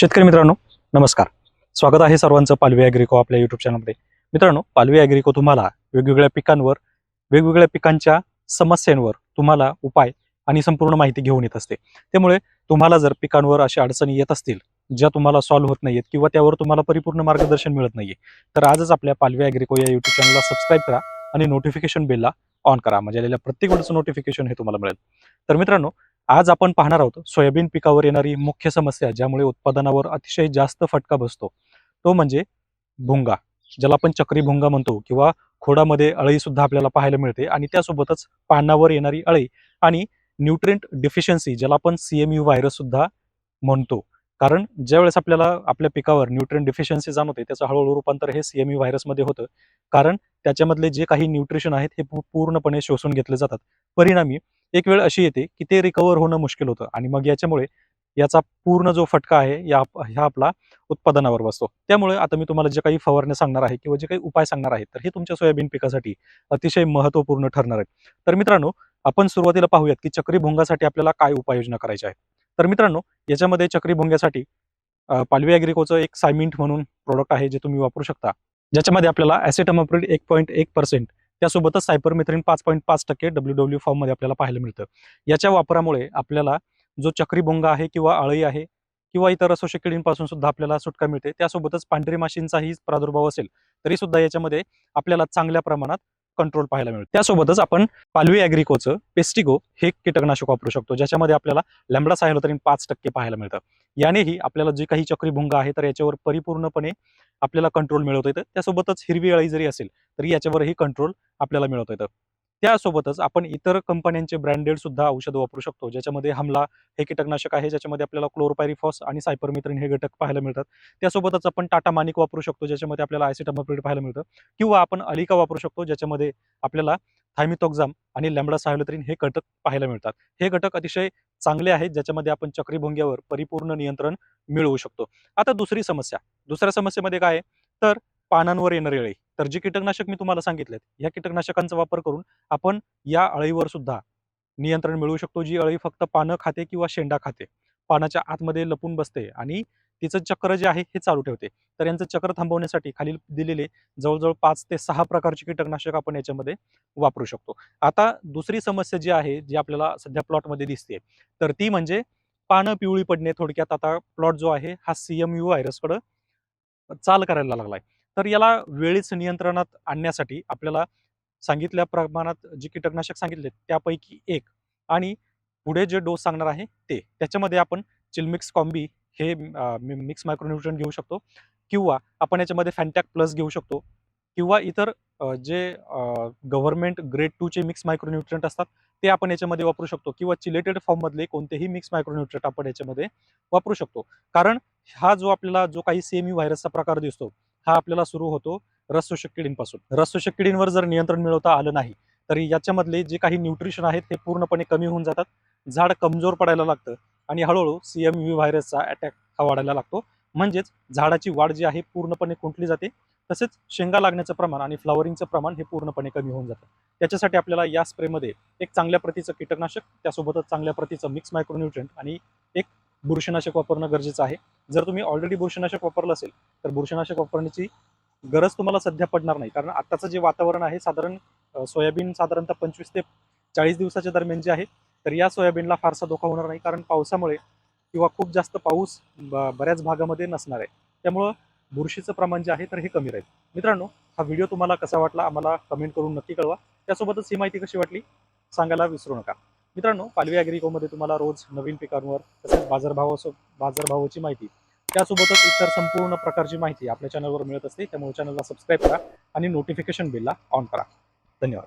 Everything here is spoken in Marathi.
शेतकरी मित्रांनो नमस्कार. स्वागत आहे सर्वांचं पालवी ॲग्रिको आपल्या युट्यूब चॅनलमध्ये मित्रांनो पालवी ॲग्रिको तुम्हाला वेगवेगळ्या पिकांवर वेगवेगळ्या पिकांच्या समस्यांवर तुम्हाला उपाय आणि संपूर्ण माहिती घेऊन येत असते. त्यामुळे तुम्हाला जर पिकांवर अशा अडचणी येत असतील ज्या तुम्हाला सॉल्व्ह होत नाहीत किंवा त्यावर तुम्हाला परिपूर्ण मार्गदर्शन मिळत नाहीये तर आजच आपल्या पालवी ॲग्रिको या युट्यूब चॅनलला सबस्क्राईब करा आणि नोटिफिकेशन बेलला ऑन करा. म्हणजे आलेल्या प्रत्येक वेळेचं नोटिफिकेशन हे तुम्हाला मिळेल. तर मित्रांनो आज आपण पाहणार आहोत सोयाबीन पिकावर येणारी मुख्य समस्या ज्यामुळे उत्पादनावर अतिशय जास्त फटका बसतो तो म्हणजे भुंगा ज्याला आपण चक्री भुंगा म्हणतो किंवा खोडामध्ये अळी सुद्धा आपल्याला पाहायला मिळते आणि त्यासोबतच पानावर येणारी अळी आणि न्यूट्रिएंट डिफिशियन्सी ज्याला आपण सीएमयू व्हायरस सुद्धा म्हणतो. कारण ज्यावेळेस आपल्याला आपल्या पिकावर न्यूट्रिएंट डिफिशियन्सी जाणवते त्याचं हळूहळू रूपांतर हे सीएमयू व्हायरसमध्ये होतं. कारण त्याच्यामधले जे काही न्यूट्रिशन आहेत हे पूर्णपणे शोषून घेतले जातात. परिणामी एक वेळ अशी येते की ते रिकवर होणं मुश्किल होतं. आणि मग याच्यामुळे याचा पूर्ण जो फटका आहे या ह्या आपला उत्पादनावर बसतो. त्यामुळे आता मी तुम्हाला जे काही फवारण्या सांगणार आहे किंवा जे काही उपाय सांगणार आहे तर हे तुमच्या सोयाबीन पिकासाठी अतिशय महत्त्वपूर्ण ठरणार आहे. तर मित्रांनो आपण सुरुवातीला पाहूयात की चक्रीभोंगासाठी आपल्याला काय उपाययोजना करायच्या आहेत. तर मित्रांनो याच्यामध्ये चक्रीभोंग्यासाठी पालवी अॅग्रिकोचं एक सायमिंट म्हणून प्रोडक्ट आहे जे तुम्ही वापरू शकता. ज्याच्यामध्ये आपल्याला ॲसिटमोप्रिड एक पॉईंट एक पर्सेंट त्यासोबतच सायपरमेथ्रिन पाच पॉईंट पाच टक्के डब्ल्यू डब्ल्यू फॉर्ममध्ये आपल्याला पाहायला मिळतं. याच्या वापरामुळे आपल्याला जो चक्रीभोंगा आहे किंवा अळी आहे किंवा इतर असोशे किडींपासून सुद्धा आपल्याला सुटका मिळते. त्यासोबतच पांढरी माशींचाही प्रादुर्भाव असेल तरी सुद्धा याच्यामध्ये आपल्याला चांगल्या प्रमाणात कंट्रोल पाहायला मिळतो त्यासोबतच आपण पालवी ॲग्रिकोचं पेस्टिगो हे कीटकनाशक वापरू शकतो ज्याच्यामध्ये आपल्याला लॅम्बडा सायलोतरीन पाच टक्के पाहायला मिळतं. यानेही आपल्याला जे काही चक्रीभुंग आहे तर याच्यावर परिपूर्णपणे आपल्याला कंट्रोल मिळवता येतं. त्यासोबतच हिरवी अळी जरी असेल तरी याच्यावरही कंट्रोल आपल्याला मिळवता येतं. त्यासोबतच आपण इतर कंपन्यांचे ब्रँडेड सुद्धा औषध वापरू शकतो ज्याच्यामध्ये हमला हे कीटकनाशक आहे ज्याच्यामध्ये आपल्याला क्लोरोपायरिफॉस आणि सायपरमिथ्रिन हे घटक पाहायला मिळतात. त्यासोबतच आपण टाटा मानिक वापरू शकतो ज्याच्यामध्ये आपल्याला ॲसिटामोप्रिड पाहायला मिळतं. किंवा आपण अलिका वापरू शकतो ज्याच्यामध्ये आपल्याला थायमिथोक्झाम आणि लॅम्बडा सायलोत्रिन हे घटक पाहायला मिळतात. हे घटक अतिशय चांगले आहेत ज्याच्यामध्ये आपण चक्रीभोंग्यावर परिपूर्ण नियंत्रण मिळवू शकतो. आता दुसरी समस्या. दुसऱ्या समस्येमध्ये काय आहे? तर पानांवर येणारी अळी. तर जे कीटकनाशक मी तुम्हाला सांगितलेत या कीटकनाशकांचा वापर करून आपण या अळीवर सुद्धा नियंत्रण मिळवू शकतो. जी अळी फक्त पानं खाते किंवा शेंडा खाते. पानाच्या आतमध्ये लपून बसते आणि तिचं चक्र जे आहे हे चालू ठेवते. तर यांचं चक्र थांबवण्यासाठी खालील दिलेले जवळजवळ पाच ते सहा प्रकारचे कीटकनाशक आपण याच्यामध्ये वापरू शकतो. आता दुसरी समस्या जी आहे जी आपल्याला सध्या प्लॉटमध्ये दिसते तर ती म्हणजे पानं पिवळी पडणे. थोडक्यात आता प्लॉट जो आहे हा सीएमयू व्हायरसकडं चाल करायला लागलाय. तर याला वेळीच नियंत्रणात आणण्यासाठी आपल्याला सांगितल्या प्रमाणात जे कीटकनाशक सांगितले त्यापैकी एक आणि पुढे जे डोस सांगणार आहे ते. त्याच्यामध्ये आपण चिलमिक्स कॉम्बी हे मिक्स मायक्रोन्युट्रन घेऊ शकतो किंवा आपण याच्यामध्ये फॅन्टॅक प्लस घेऊ शकतो किंवा इतर जे गव्हर्नमेंट ग्रेड टूचे मिक्स मायक्रोन्युट्रंट असतात ते आपण याच्यामध्ये वापरू शकतो किंवा चिलेटेड फॉर्ममधले कोणतेही मिक्स मायक्रोन्युट्रंट आपण याच्यामध्ये वापरू शकतो. कारण हा जो आपल्याला जो काही सेमी व्हायरसचा प्रकार दिसतो हा आपल्याला सुरू होतो रसशोषक किडींपासून रसशोषक किडींवर जर नियंत्रण मिळवता आलं नाही तर याच्यामधले जे काही न्यूट्रिशन आहेत ते पूर्णपणे कमी होऊन जातात. झाड कमजोर पडायला लागतं आणि हळूहळू सीएम व्ही व्हायरसचा अटॅक हा वाढायला लागतो. म्हणजेच झाडाची वाढ जी आहे पूर्णपणे खुंटली जाते. तसेच शेंगा लागण्याचं प्रमाण आणि फ्लॉवरिंगचं प्रमाण हे पूर्णपणे कमी होऊन जातं. त्याच्यासाठी आपल्याला या स्प्रेमध्ये एक चांगल्या प्रतीचं कीटकनाशक त्यासोबतच चांगल्या प्रतीचं मिक्स मायक्रोन्युट्रियंट आणि एक बुरशीनाशक वापरणं गरजेचं आहे. जर तुम्ही ऑलरेडी बुरशीनाशक वापरलं असेल तर बुरशीनाशक वापरण्याची गरज तुम्हाला सध्या पडणार नाही. कारण आत्ताचं जे वातावरण आहे साधारण सोयाबीन साधारणतः पंचवीस ते चाळीस दिवसाच्या दरम्यान जे आहे तर या सोयाबीनला फारसा धोका होणार नाही. कारण पावसामुळे किंवा खूप जास्त पाऊस बऱ्याच भागामध्ये नसणार आहे. त्यामुळं बुरशीचं प्रमाण जे आहे तर हे कमी राहील. मित्रांनो हा व्हिडिओ तुम्हाला कसा वाटला आम्हाला कमेंट करून नक्की कळवा. त्यासोबतच ही माहिती कशी वाटली सांगायला विसरू नका. मित्रांनो पालवी ॲग्रिकोमध्ये तुम्हाला रोज नवीन पिकांवर तसेच बाजारभावा बाजारभावाची माहिती त्यासोबतच इतर संपूर्ण प्रकारची माहिती आपल्या चॅनलवर मिळत असते त्यामुळे चॅनलला सबस्क्राईब करा आणि नोटिफिकेशन बिलला ऑन करा. धन्यवाद.